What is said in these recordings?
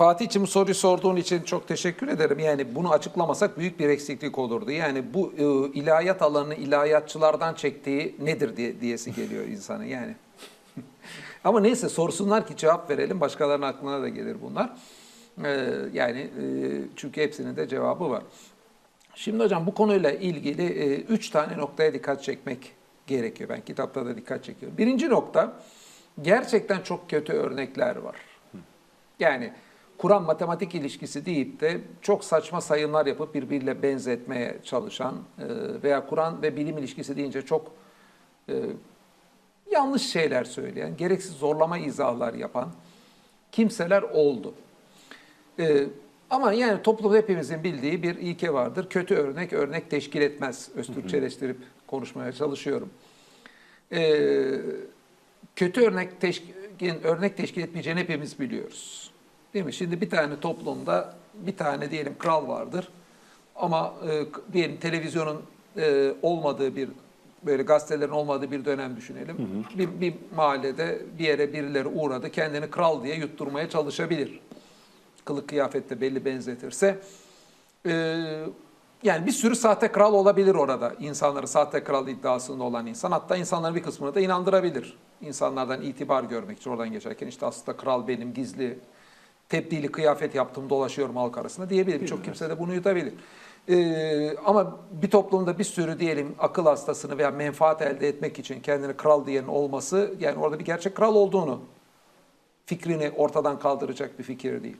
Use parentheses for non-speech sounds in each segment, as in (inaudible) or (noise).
Fatih için bu soruyu sorduğun için çok teşekkür ederim. Yani bunu açıklamasak büyük bir eksiklik olurdu. Yani bu e, ilahiyat alanını ilahiyatçılardan çektiği nedir diye diyesi geliyor insanın yani. (laughs) Ama neyse sorsunlar ki cevap verelim. Başkalarının aklına da gelir bunlar. E, yani e, çünkü hepsinin de cevabı var. Şimdi hocam bu konuyla ilgili e, üç tane noktaya dikkat çekmek gerekiyor. Ben kitapta da dikkat çekiyorum. Birinci nokta gerçekten çok kötü örnekler var. Yani Kur'an matematik ilişkisi deyip de çok saçma sayımlar yapıp birbiriyle benzetmeye çalışan e, veya Kur'an ve bilim ilişkisi deyince çok e, yanlış şeyler söyleyen, gereksiz zorlama izahlar yapan kimseler oldu. E, ama yani toplumda hepimizin bildiği bir ilke vardır. Kötü örnek örnek teşkil etmez. Öztürkçeleştirip konuşmaya çalışıyorum. Kötü örnek teşkil, örnek teşkil etmeyeceğini hepimiz biliyoruz. Değil mi? Şimdi bir tane toplumda bir tane diyelim kral vardır. Ama e, diyelim televizyonun e, olmadığı bir böyle gazetelerin olmadığı bir dönem düşünelim. Bir, bir mahallede bir yere birileri uğradı. Kendini kral diye yutturmaya çalışabilir. Kılık kıyafette belli benzetirse. E, yani bir sürü sahte kral olabilir orada. İnsanları sahte kral iddiasında olan insan. Hatta insanların bir kısmını da inandırabilir. İnsanlardan itibar görmek için oradan geçerken işte aslında kral benim gizli tebdili kıyafet yaptım dolaşıyorum halk arasında diyebilir. Birçok kimse de bunu yutabilir. Ee, ama bir toplumda bir sürü diyelim akıl hastasını veya menfaat elde etmek için kendini kral diyenin olması yani orada bir gerçek kral olduğunu fikrini ortadan kaldıracak bir fikir değil.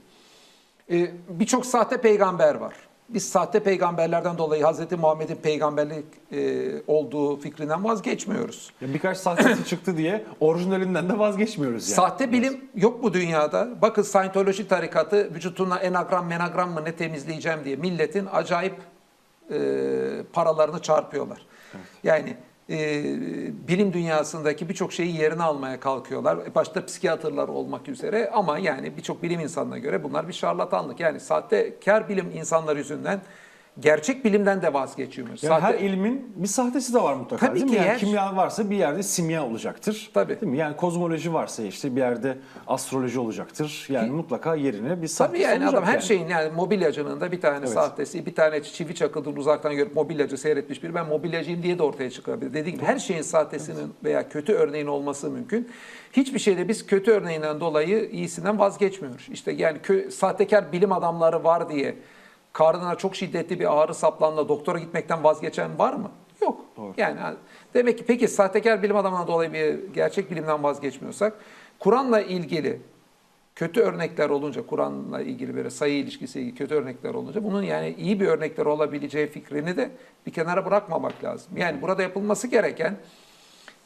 Ee, Birçok sahte peygamber var. Biz sahte peygamberlerden dolayı Hz. Muhammed'in peygamberlik e, olduğu fikrinden vazgeçmiyoruz. Ya birkaç sahtesi çıktı diye orijinalinden de vazgeçmiyoruz yani. Sahte bilim yok mu dünyada? Bakın Scientology tarikatı vücutuna enagram menagram mı ne temizleyeceğim diye milletin acayip e, paralarını çarpıyorlar. Yani e, bilim dünyasındaki birçok şeyi yerine almaya kalkıyorlar. Başta psikiyatrlar olmak üzere ama yani birçok bilim insanına göre bunlar bir şarlatanlık. Yani sahtekar bilim insanları yüzünden gerçek bilimden de vazgeçiyoruz. Yani her Sahte- ilmin bir sahtesi de var mutlaka Tabii değil mi? ki Yani yer- kimya varsa bir yerde simya olacaktır. Tabii. Değil mi? Yani kozmoloji varsa işte bir yerde astroloji olacaktır. Yani mutlaka yerine bir sahtesi Tabii yani olacak adam her yani. şeyin yani mobilyacının da bir tane Evet. sahtesi, bir tane çivi çakıldığını uzaktan görüp mobilyacı seyretmiş biri ben mobilyacıyım diye de ortaya çıkabilir. Dediğim gibi her şeyin sahtesinin veya kötü örneğin olması mümkün. Hiçbir şeyde biz kötü örneğinden dolayı iyisinden vazgeçmiyoruz. İşte yani kö- sahtekar bilim adamları var diye karnına çok şiddetli bir ağrı saplanla doktora gitmekten vazgeçen var mı? Yok. Doğru. Yani demek ki peki sahtekar bilim adamından dolayı bir gerçek bilimden vazgeçmiyorsak Kur'an'la ilgili kötü örnekler olunca Kur'an'la ilgili böyle sayı ilişkisiyle ilgili kötü örnekler olunca bunun yani iyi bir örnekler olabileceği fikrini de bir kenara bırakmamak lazım. Yani burada yapılması gereken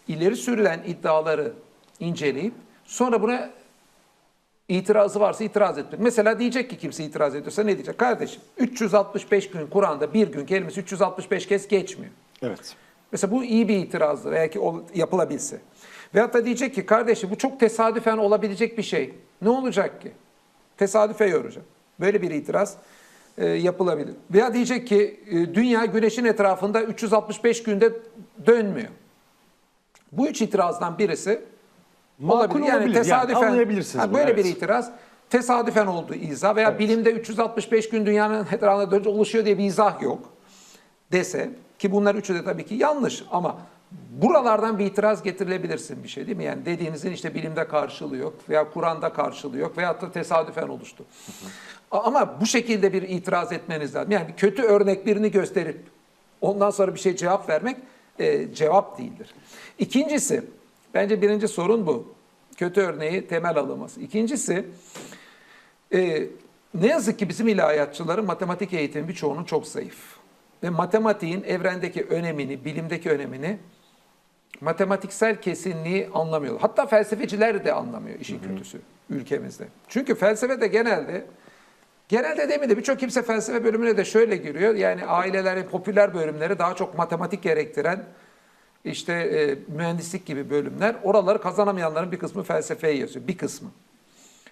ileri sürülen iddiaları inceleyip sonra buna itirazı varsa itiraz etmek. Mesela diyecek ki kimse itiraz ediyorsa ne diyecek? Kardeşim 365 gün Kur'an'da bir gün kelimesi 365 kez geçmiyor. Evet. Mesela bu iyi bir itirazdır eğer ki yapılabilse. Veyahut da diyecek ki kardeşim bu çok tesadüfen olabilecek bir şey. Ne olacak ki? Tesadüfe yoracak. Böyle bir itiraz e, yapılabilir. Veya diyecek ki e, dünya güneşin etrafında 365 günde dönmüyor. Bu üç itirazdan birisi Makul olabilir. Yani olabilir. Yani tesadüfen anlayabilirsiniz Ha, böyle bir evet. itiraz tesadüfen olduğu izah veya Evet. bilimde 365 gün dünyanın etrafında dönünce oluşuyor diye bir izah yok dese ki bunlar üçü de tabii ki yanlış ama buralardan bir itiraz getirilebilirsin bir şey değil mi? Yani dediğinizin işte bilimde karşılığı yok veya Kur'an'da karşılığı yok veyahut da tesadüfen oluştu. Ama bu şekilde bir itiraz etmeniz lazım. Yani bir kötü örnek birini gösterip ondan sonra bir şey cevap vermek e, cevap değildir. İkincisi, bence birinci sorun bu. Kötü örneği temel alınması. İkincisi, e, ne yazık ki bizim ilahiyatçıların matematik eğitimi birçoğunun çok zayıf. Ve matematiğin evrendeki önemini, bilimdeki önemini matematiksel kesinliği anlamıyorlar. Hatta felsefeciler de anlamıyor işin kötüsü ülkemizde. Çünkü felsefe de genelde genelde değil mi de birçok kimse felsefe bölümüne de şöyle giriyor. Yani ailelerin popüler bölümleri daha çok matematik gerektiren işte e, mühendislik gibi bölümler. Oraları kazanamayanların bir kısmı felsefeye yazıyor. Bir kısmı.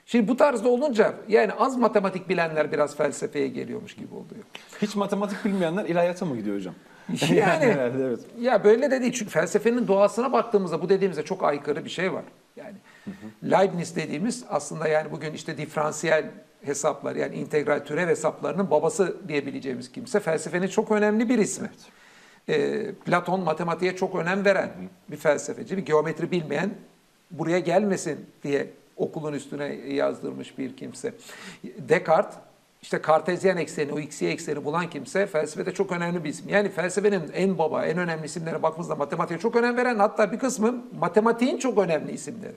Şimdi bu tarzda olunca yani az matematik bilenler biraz felsefeye geliyormuş gibi oluyor. Hiç matematik bilmeyenler ilahiyata mı gidiyor hocam? (laughs) Yani herhalde evet. ya böyle de değil çünkü felsefenin doğasına baktığımızda bu dediğimizde çok aykırı bir şey var. Yani Leibniz dediğimiz aslında yani bugün işte diferansiyel hesaplar yani integral türev hesaplarının babası diyebileceğimiz kimse felsefenin çok önemli bir ismi. Ee, Platon matematiğe çok önem veren bir felsefeci, bir geometri bilmeyen buraya gelmesin diye okulun üstüne yazdırmış bir kimse. Descartes işte kartezyen ekseni, o xy ekseni bulan kimse felsefede çok önemli bir isim. Yani felsefenin en baba, en önemli isimlerine baktığımızda matematiğe çok önem veren hatta bir kısmı matematiğin çok önemli isimleri.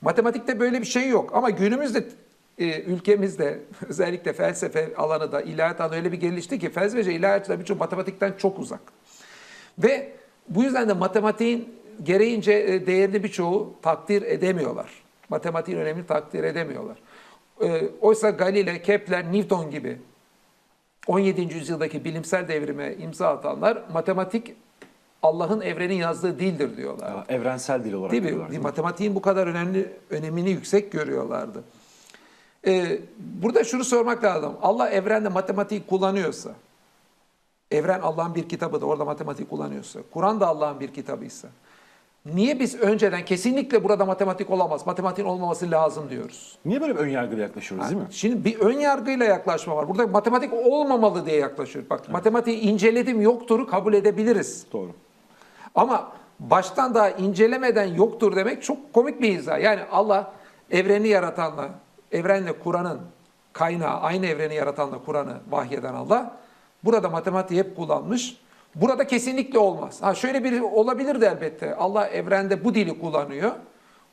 Matematikte böyle bir şey yok ama günümüzde e, ülkemizde (laughs) özellikle felsefe alanı da ilahiyat alanı öyle bir gelişti ki felsefece ilahiyatçılar birçok matematikten çok uzak. Ve bu yüzden de matematiğin gereğince e, değerini birçoğu takdir edemiyorlar. Matematiğin önemini takdir edemiyorlar. E, Oysa Galile, Kepler, Newton gibi 17. yüzyıldaki bilimsel devrime imza atanlar matematik Allah'ın evrenin yazdığı dildir diyorlar. Evrensel dil olarak Değil mi? görüyorlar, değil mi? Matematiğin bu kadar önemli önemini yüksek görüyorlardı. Ee, burada şunu sormak lazım. Allah evrende matematiği kullanıyorsa, evren Allah'ın bir kitabı da orada matematik kullanıyorsa, Kur'an da Allah'ın bir kitabıysa, niye biz önceden kesinlikle burada matematik olamaz, matematiğin olmaması lazım diyoruz? Niye böyle bir önyargıyla yaklaşıyoruz değil mi? Şimdi bir ön yargıyla yaklaşma var. Burada matematik olmamalı diye yaklaşıyor. Bak matematiği inceledim yoktur kabul edebiliriz. Doğru. Ama baştan daha incelemeden yoktur demek çok komik bir izah. Yani Allah evreni yaratanla, evrenle Kur'an'ın kaynağı, aynı evreni yaratanla Kur'an'ı vahyeden Allah. Burada matematiği hep kullanmış. Burada kesinlikle olmaz. Ha şöyle bir olabilir de elbette. Allah evrende bu dili kullanıyor.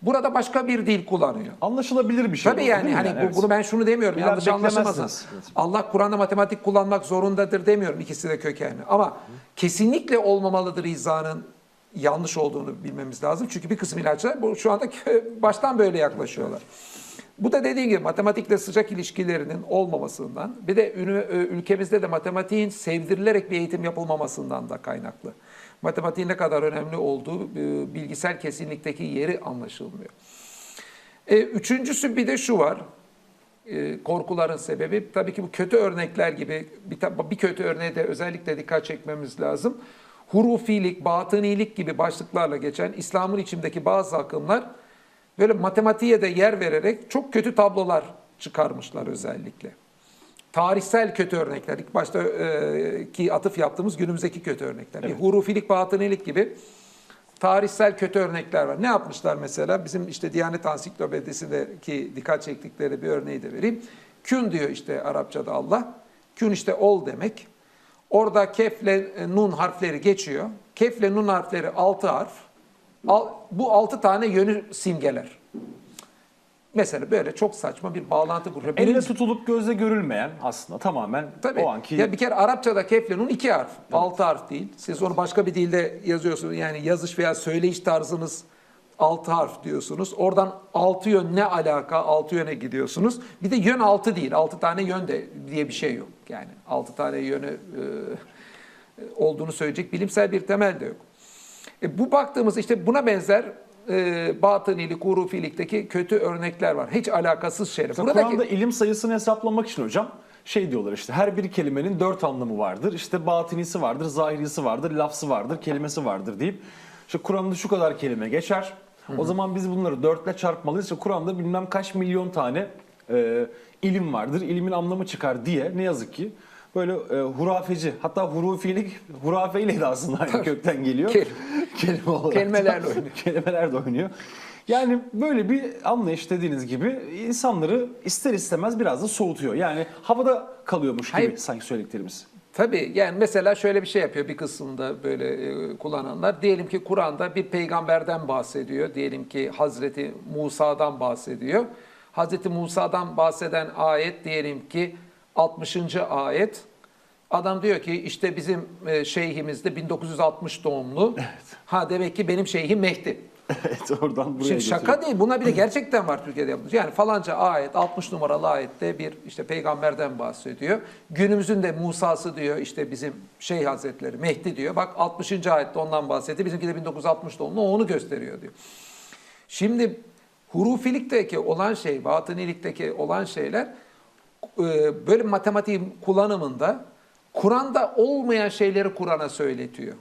Burada başka bir dil kullanıyor. Anlaşılabilir bir şey. Tabii yani hani bu- Evet. bunu ben şunu demiyorum. İlla yanlış anlaşılmasın. Allah Kur'an'da matematik kullanmak zorundadır demiyorum ikisi de kökenli. Ama kesinlikle olmamalıdır izahının yanlış olduğunu bilmemiz lazım. Çünkü bir kısım ilaçlar bu şu anda baştan böyle yaklaşıyorlar. Bu da dediğim gibi matematikle sıcak ilişkilerinin olmamasından bir de e, ülkemizde de matematiğin sevdirilerek bir eğitim yapılmamasından da kaynaklı. Matematiğin ne kadar önemli olduğu e, bilgisel kesinlikteki yeri anlaşılmıyor. E, üçüncüsü bir de şu var. Korkuların sebebi tabii ki bu kötü örnekler gibi bir kötü örneğe de özellikle dikkat çekmemiz lazım. Hurufilik, batınilik gibi başlıklarla geçen İslam'ın içindeki bazı akımlar böyle matematiğe de yer vererek çok kötü tablolar çıkarmışlar özellikle. Tarihsel kötü örnekler, ilk başta e, ki atıf yaptığımız günümüzdeki kötü örnekler. Bir hurufilik, batınilik gibi tarihsel kötü örnekler var. Ne yapmışlar mesela? Bizim işte Diyanet Ansiklopedisi'ndeki dikkat çektikleri bir örneği de vereyim. Kün diyor işte Arapçada Allah. Kün işte ol demek. Orada kefle e, nun harfleri geçiyor. Kefle nun harfleri altı harf. Al- bu altı tane yönü simgeler. Mesela böyle çok saçma bir bağlantı kuruyor. Elle Birinci- tutulup gözle görülmeyen aslında tamamen Tabii. o anki Ya bir kere Arapçada keflenun iki harf. Altı harf değil. Siz onu başka bir dilde yazıyorsunuz. Yani yazış veya söyleyiş tarzınız altı harf diyorsunuz. Oradan altı yön ne alaka? Altı yöne gidiyorsunuz. Bir de yön altı değil. Altı tane yön de diye bir şey yok. Yani altı tane yönü e, olduğunu söyleyecek bilimsel bir temel de yok. E, bu baktığımız işte buna benzer e, batınilik, urufilikteki kötü örnekler var. Hiç alakasız şeyler. Mesela Buradaki- Kur'an'da ilim sayısını hesaplamak için hocam şey diyorlar işte her bir kelimenin dört anlamı vardır. İşte batinisi vardır, zahirisi vardır, lafzı vardır, kelimesi vardır deyip işte Kur'an'da şu kadar kelime geçer. O zaman biz bunları dörtle çarpmalıyız. İşte Kur'an'da bilmem kaç milyon tane e, ilim vardır. İlimin anlamı çıkar diye ne yazık ki böyle e, hurafeci hatta hurufilik hurafe ile de aslında aynı kökten geliyor. Kel- (laughs) Kelime olarak. da- Kelimelerle oynuyor. Kelimeler de oynuyor. Yani böyle bir anlayış dediğiniz gibi insanları ister istemez biraz da soğutuyor. Yani havada kalıyormuş gibi Hayır. sanki söylediklerimiz. Tabii yani mesela şöyle bir şey yapıyor bir kısmında böyle e, kullananlar. Diyelim ki Kur'an'da bir peygamberden bahsediyor. Diyelim ki Hazreti Musa'dan bahsediyor. Hazreti Musa'dan bahseden ayet diyelim ki 60. ayet. Adam diyor ki işte bizim şeyhimiz de 1960 doğumlu. Ha demek ki benim şeyhim Mehdi. (laughs) evet oradan buraya Şimdi şaka getiriyor. değil. Buna bir de gerçekten var Türkiye'de yapılmış. Yani falanca ayet 60 numaralı ayette bir işte peygamberden bahsediyor. Günümüzün de Musa'sı diyor işte bizim şey hazretleri Mehdi diyor. Bak 60. ayette ondan bahsetti. Bizimki de 1960 doğumlu onu gösteriyor diyor. Şimdi hurufilikteki olan şey, batınilikteki olan şeyler e, böyle matematiğin kullanımında Kur'an'da olmayan şeyleri Kur'an'a söyletiyor.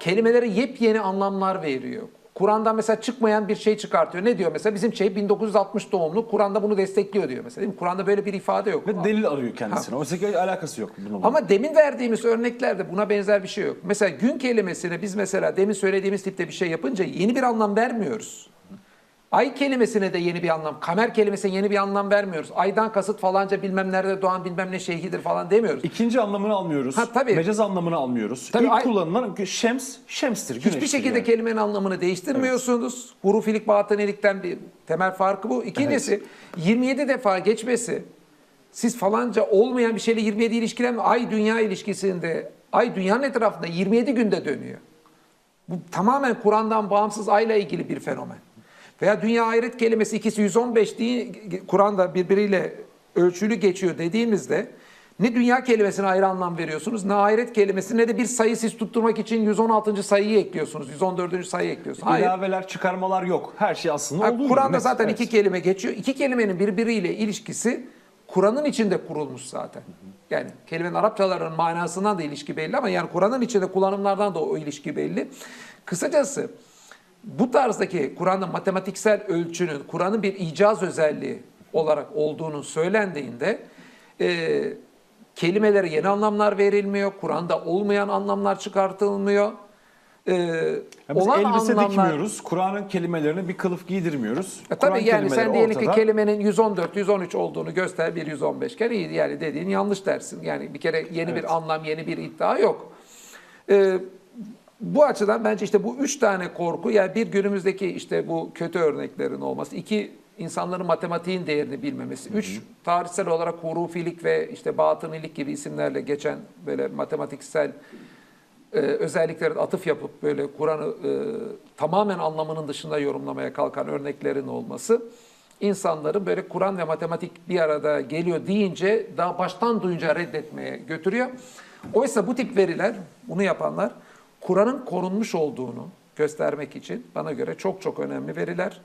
Kelimelere yepyeni anlamlar veriyor. Kur'an'dan mesela çıkmayan bir şey çıkartıyor. Ne diyor mesela? Bizim şey 1960 doğumlu. Kur'an'da bunu destekliyor diyor mesela. Değil mi? Kur'an'da böyle bir ifade yok. Ve delil arıyor kendisine. Oysa ki alakası yok bununla. Ama demin verdiğimiz örneklerde buna benzer bir şey yok. Mesela gün kelimesine biz mesela demin söylediğimiz tipte bir şey yapınca yeni bir anlam vermiyoruz. Ay kelimesine de yeni bir anlam, kamer kelimesine yeni bir anlam vermiyoruz. Aydan kasıt falanca bilmem nerede doğan bilmem ne şeyhidir falan demiyoruz. İkinci anlamını almıyoruz. Ha, tabii. Mecaz anlamını almıyoruz. Tabii, İlk ay- kullanılan şems, şemstir. Hiçbir güneştir şekilde yani. kelimenin anlamını değiştirmiyorsunuz. Hurufilik batınilikten bir temel farkı bu. İkincisi 27 defa geçmesi siz falanca olmayan bir şeyle 27 ilişkilenme ay dünya ilişkisinde ay dünyanın etrafında 27 günde dönüyor. Bu tamamen Kur'an'dan bağımsız ayla ilgili bir fenomen. Veya dünya ahiret kelimesi ikisi 115 diye Kur'an'da birbiriyle ölçülü geçiyor dediğimizde ne dünya kelimesine ayrı anlam veriyorsunuz ne ahiret kelimesi ne de bir sayı siz tutturmak için 116. sayıyı ekliyorsunuz. 114. sayıyı ekliyorsunuz. Hayır. İlaveler, çıkarmalar yok. Her şey aslında olduğu. Kur'an'da zaten evet. iki kelime geçiyor. İki kelimenin birbiriyle ilişkisi Kur'an'ın içinde kurulmuş zaten. Yani kelimenin Arapçaların manasından da ilişki belli ama yani Kur'an'ın içinde kullanımlardan da o ilişki belli. Kısacası bu tarzdaki Kur'an'ın matematiksel ölçünün Kur'an'ın bir icaz özelliği olarak olduğunu söylendiğinde e, kelimelere yeni anlamlar verilmiyor. Kur'an'da olmayan anlamlar çıkartılmıyor. E, Ya biz olan elbise anlamlar- dikmiyoruz. Kur'an'ın kelimelerine bir kılıf giydirmiyoruz. e tabii yani sen diyelim ki ortada. kelimenin 114, 113 olduğunu göster bir 115 kere iyi yani dediğin yanlış dersin. Yani bir kere yeni bir anlam, yeni bir iddia yok. Ee, bu açıdan bence işte bu üç tane korku yani bir günümüzdeki işte bu kötü örneklerin olması, iki insanların matematiğin değerini bilmemesi, üç tarihsel olarak hurufilik ve işte batınilik gibi isimlerle geçen böyle matematiksel e, özelliklere atıf yapıp böyle Kur'an'ı e, tamamen anlamının dışında yorumlamaya kalkan örneklerin olması insanların böyle Kur'an ve matematik bir arada geliyor deyince daha baştan duyunca reddetmeye götürüyor. Oysa bu tip veriler, bunu yapanlar Kur'an'ın korunmuş olduğunu göstermek için bana göre çok çok önemli veriler.